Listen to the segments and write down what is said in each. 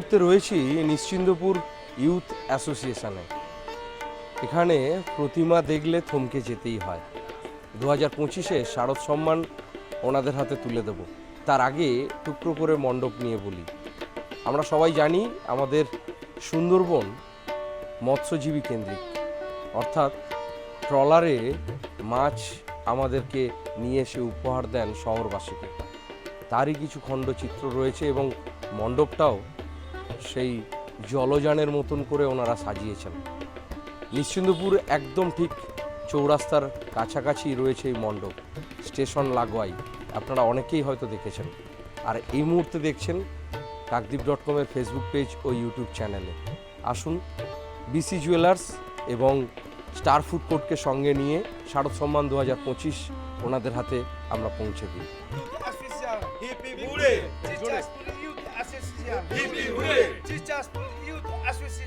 মুহূর্তে রয়েছি নিশ্চিন্দপুর ইউথ অ্যাসোসিয়েশনে। এখানে প্রতিমা দেখলে থমকে যেতেই হয়। দু হাজার পঁচিশে শারদ সম্মান ওনাদের হাতে তুলে দেব। তার আগে টুকরো করে মণ্ডপ নিয়ে বলি। আমরা সবাই জানি আমাদের সুন্দরবন মৎস্যজীবী কেন্দ্রিক। অর্থাৎ ট্রলারে মাছ আমাদেরকে নিয়ে এসে উপহার দেন শহরবাসীকে। তারই কিছু খণ্ডচিত্র রয়েছে এবং মণ্ডপটাও সেই জলযানের মতন করে ওনারা সাজিয়েছেন। নিশ্চিন্দপুর একদম ঠিক চৌরাস্তার কাছাকাছি রয়েছে এই মণ্ডপ স্টেশন লাগোয়াই। আপনারা অনেকেই হয়তো দেখেছেন। আর এই মুহূর্তে দেখছেন কাকদ্বীপ ডট কমের ফেসবুক পেজ ও ইউটিউব চ্যানেলে। আসুন বিসি জুয়েলার্স এবং স্টার ফুড কোর্টকে সঙ্গে নিয়ে শারদ সম্মান দু হাজার পঁচিশ ওনাদের হাতে আমরা পৌঁছে দিই।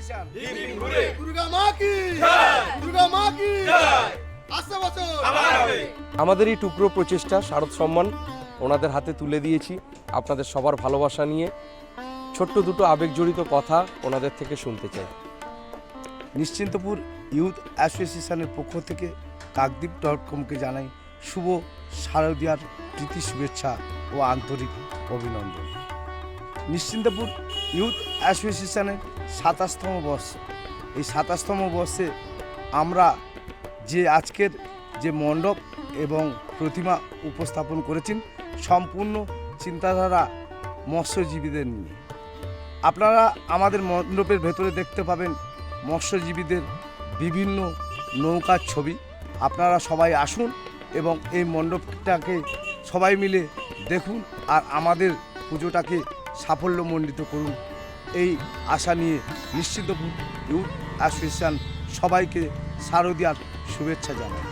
Association. দুর্গা মা কি? দুর্গা মা কি? আসছে বছর। আমাদের এই টুকরো প্রচেষ্টা শারদ সম্মান ওনাদের হাতে তুলে দিয়েছি। আপনাদের সবার ভালোবাসা নিয়ে ছোট্ট দুটো আবেগজড়িত কথা ওনাদের থেকে শুনতে চাই। নিশ্চিন্তপুর ইউথ অ্যাসোসিয়েশনের পক্ষ থেকে কাকদ্বীপ ডট কমকে জানাই শুভ শারদীয়ার প্রীতি শুভেচ্ছা ও আন্তরিক অভিনন্দন। নিশ্চিন্তপুর ইউথ অ্যাসোসিয়েশনের সাতাশতম বর্ষ। এই সাতাশতম বর্ষে আমরা যে আজকের যে মণ্ডপ এবং প্রতিমা উপস্থাপন করেছেন, সম্পূর্ণ চিন্তাধারা মৎস্যজীবীদের নিয়ে। আপনারা আমাদের মণ্ডপের ভেতরে দেখতে পাবেন মৎস্যজীবীদের বিভিন্ন নৌকার ছবি। আপনারা সবাই আসুন এবং এই মণ্ডপটাকে সবাই মিলে দেখুন আর আমাদের পুজোটাকে সাফল্যমণ্ডিত করুন। এই আশা নিয়ে নিশ্চিত ইউথ অ্যাসোসিয়েশন সবাইকে শারদীয়ার শুভেচ্ছা জানাই।